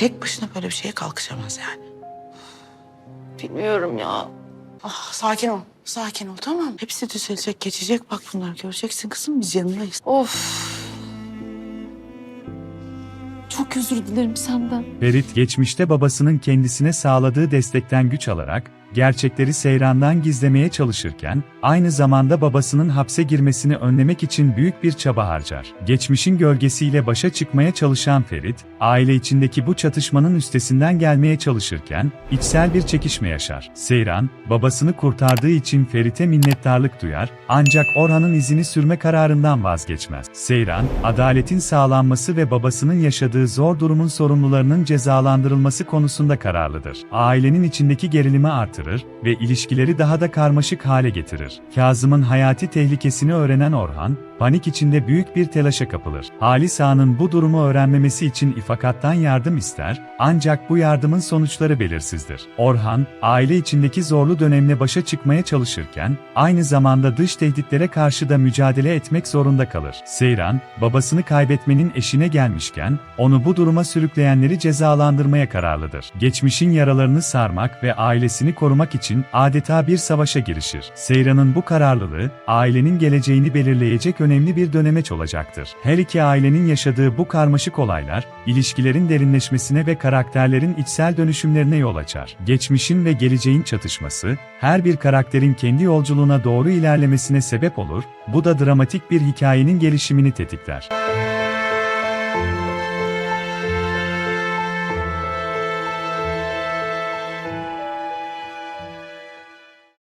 tek başına böyle bir şeye kalkışamaz yani. Bilmiyorum ya. Ah, sakin ol. Sakin ol tamam? Hepsi düzelecek, geçecek. Bak bunlar göreceksin kızım biz yanındayız. Of. Çok özür dilerim senden. Ferit geçmişte babasının kendisine sağladığı destekten güç alarak, gerçekleri Seyran'dan gizlemeye çalışırken, aynı zamanda babasının hapse girmesini önlemek için büyük bir çaba harcar. Geçmişin gölgesiyle başa çıkmaya çalışan Ferit, aile içindeki bu çatışmanın üstesinden gelmeye çalışırken, içsel bir çekişme yaşar. Seyran, babasını kurtardığı için Ferit'e minnettarlık duyar, ancak Orhan'ın izini sürme kararından vazgeçmez. Seyran, adaletin sağlanması ve babasının yaşadığı zor durumun sorumlularının cezalandırılması konusunda kararlıdır. Ailenin içindeki gerilimi artırır ve ilişkileri daha da karmaşık hale getirir. Kazım'ın hayati tehlikesini öğrenen Orhan, panik içinde büyük bir telaşa kapılır. Halis Ağa'nın bu durumu öğrenmemesi için ifakattan yardım ister, ancak bu yardımın sonuçları belirsizdir. Orhan, aile içindeki zorlu dönemle başa çıkmaya çalışırken, aynı zamanda dış tehditlere karşı da mücadele etmek zorunda kalır. Seyran, babasını kaybetmenin eşine gelmişken, onu bu duruma sürükleyenleri cezalandırmaya kararlıdır. Geçmişin yaralarını sarmak ve ailesini korumak için adeta bir savaşa girişir. Seyran'ın bu kararlılığı, ailenin geleceğini belirleyecek önemli bir dönemeç olacaktır. Her iki ailenin yaşadığı bu karmaşık olaylar, ilişkilerin derinleşmesine ve karakterlerin içsel dönüşümlerine yol açar. Geçmişin ve geleceğin çatışması, her bir karakterin kendi yolculuğuna doğru ilerlemesine sebep olur, bu da dramatik bir hikayenin gelişimini tetikler.